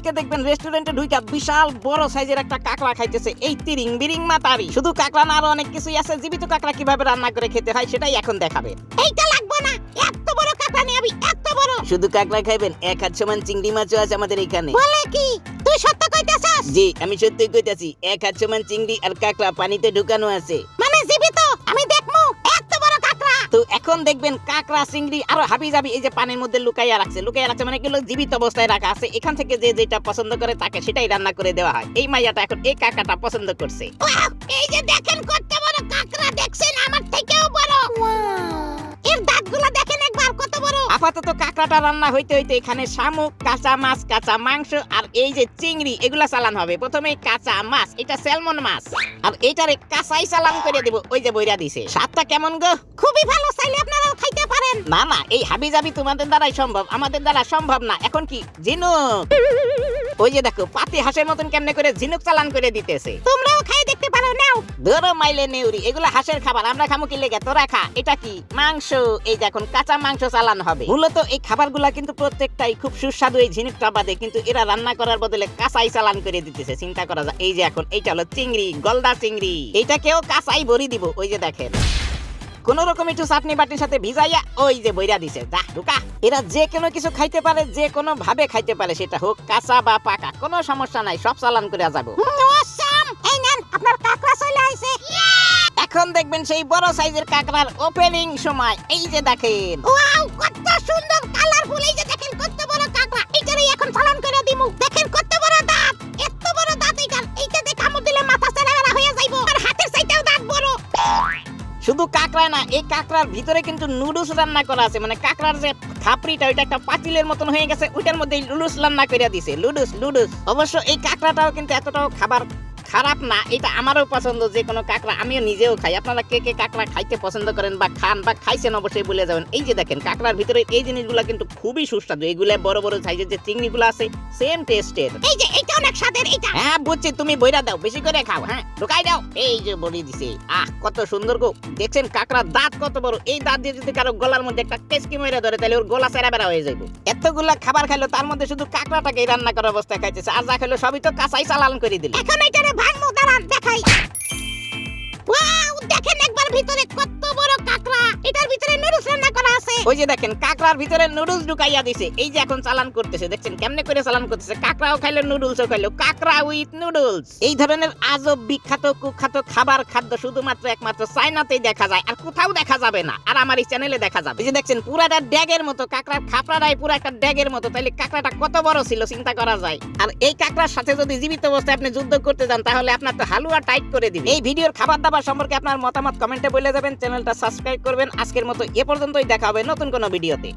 আজকে দেখবেন রেস্টুরেন্টে ঢুইকা বিশাল বড় সাইজের একটা কাঁকড়া খাইতেছে। এই তিরিং বিরিং মাতারি। শুধু কাঁকড়া না আরও অনেক কিছুই আছে। জীবিত কাঁকড়া কীভাবে রান্না করে খেতে হয় সেটাই এখন দেখাবে। এইটা লাগবে না। এত বড় কাঁকড়া নিয়ে আমি এত বড়। শুধু কাঁকড়া খাইবেন এক হাত সমান চিংড়ি মাছও আছে আমাদের এখানে। বলে কি? তুই সত্য কইতেছস? জি আমি সত্যি কইতাছি এক হাত সমান চিংড়ি আর কাঁকড়া পানিতে ঢুকানো আছে। এখন দেখবেন কাঁকড়া, চিংড়ি, আরও হাবি যাবি এই যে পানির মধ্যে লুকাইয়া রাখছে। লুকাইয়া রাখছে মানে এগুলো জীবিত অবস্থায় রাখা আছে। এখান থেকে যে যেটা পছন্দ করে তাকে সেটাই রান্না করে দেওয়া হয়। এই মাইয়াটা এখন এই কাকাটা পছন্দ করছে। এই যে দেখেন কত আপাতত কাঁকড়াটা রান্না হইতে হইতে এখানে শামুক, কাঁচা মাছ, কাঁচা মাংস আর এই যে চিংড়ি, এগুলা চালান হবে। প্রথমে কাঁচা মাছ, এটা স্যালমন মাছ। আর এটারে কাঁচাই চালান করে দেব, ওই যে বইরা দিছে। স্বাদটা কেমন গো? খুবই ভালো, চাইলে আপনারাও খাইতে পারেন। না না, এই হাবি যাবি তোমাদের দ্বারাই সম্ভব, আমাদের দ্বারা সম্ভব না। এখন কি? ঝিনুক ওই যে দেখো, পাতি হাঁসের মতন কেমনে করে ঝিনুক চালান করে দিতেছে। তোমরাও খাই দেখতে পারো, নাও। ধরো মাইলে নেউরি, এগুলো হাঁসের খাবার, আমরা খামু কি লেগে? তোরা খা, এটা কি? মাংস, এই যে এখন কাঁচা মাংস চালান হবে। মূলত এই খাবারগুলা কিন্তু প্রত্যেকটাই খুব সুস্বাদু এই ঝিনুকটা বাদে, কিন্তু এরা রান্না করার বদলে কাঁচাই চালান করে দিতেছে। চিন্তা করা যায়, এই যে এখন, এইটা হলো চিংড়ি, গলদা চিংড়ি। এইটাকেও কাঁচাই ভরি দিব, ওই যে দেখেন। কোন রকম একটু চাটনি বাটির সাথে ভিজাইয়া ওই যে বইরা দিছে। যা ঢুকা। এরা যে কোনো কিছু খাইতে পারে যে কোনো ভাবে খাইতে পারে সেটা হোক কাঁচা বা পাকা কোনো সমস্যা নাই সব চালান করে যাব। এই নেন আপনার কাঁকড়া চলে আইছে। এখন দেখবেন সেই বড় সাইজের কাঁকড়ার ওপেনিং সময়। এই যে দেখেন। ওয়াও কত কাঁকড়া না, এই কাঁকড়ার ভিতরে কিন্তু নুডলস রান্না করা আছে। মানে কাঁকড়ার যে খাপড়িটা ওইটা একটা পাতিলের মতন হয়ে গেছে, ওইটার মধ্যে লুডুস রান্না করে দিছে। লুডুস লুডুস। অবশ্য এই কাঁকড়াটাও কিন্তু এতটাও খাবার খারাপ না এটা আমারও পছন্দ যে কোনো কাঁকড়া আমিও নিজেও খাই। আপনারা কে কে কাঁকড়া খাইতে পছন্দ করেন বা খান বা খাইছেন অবশ্যই বলে যাবেন। এই যে দেখেন কাঁকড়ার ভিতরে এই জিনিসগুলো কিন্তু খুবই সুস্বাদু। এগুলো বড় বড় সাইজের যে চিংড়িগুলো আছে সেম টেস্টের এই যে এইটা অনেক স্বাদের এইটা। হ্যাঁ বুঝছি তুমি বইরা দাও বেশি করে খাও হ্যাঁ ঢুকাই দাও। এই যে বলি দিছে আহ কত সুন্দর গো। দেখছেন কাকড়ার দাঁত কত বড়। এই দাঁত দিয়ে যদি কারও গলার মধ্যে একটা কেসকি মেরে ধরে তাহলে ওর গলা সেরা বেড়া হয়ে যাবে এতগুলা খাবার খাইলো তার মধ্যে শুধু কাঁকড়াটাকে রান্না করার অবস্থায় খাইতেছে। আর যা খাইলো সবই তো কাঁচাই চালান করে দিল। এখন এইটারে ভাঙমু দাঁড়ান দেখাই। ওয়াও, দেখেন একবার ভিতরে কত বড় কাঁকড়া। এটার ভিতরে নুডলস রান্না করা আছে। ওই যে দেখেন, কাকড়ার ভিতরে নুডলস ঢুকাইয়া দিছে। এই যে এখন চালান করতেছে, দেখছেন কেমনে করে চালান করতেছে? কাকড়াও খাইলো নুডলসও খাইলো। কাকড়া উইথ নুডলস এই ধরনের আজব বিখ্যাত, কুখ্যাত খাবার খাদ্য শুধুমাত্র একমাত্র দেখা যায়, আর কোথাও দেখা যাবে না। আর আমার এই চ্যানেলে দেখা যাবে। যে দেখছেন পুরাটা ড্যাগের মতো, কাকড়ার খাপড়াটাই পুরো একটা ড্যাগের মতো। তাহলে কাকড়াটা কত বড় ছিল, চিন্তা করা যায়। আর এই কাকড়ার সাথে যদি জীবিত অবস্থায় আপনি যুদ্ধ করতে যান, তাহলে আপনার তো হালুয়া টাইট করে দিবে। এই ভিডিওর খাবার দাবার সম্পর্কে আপনার মতামত কমেন্টে বলে যাবেন, চ্যানেলটা সাবস্ক্রাইব করবেন। আজকের মতো এ পর্যন্তই, দেখা হবে নতুন কোনো ভিডিওতে।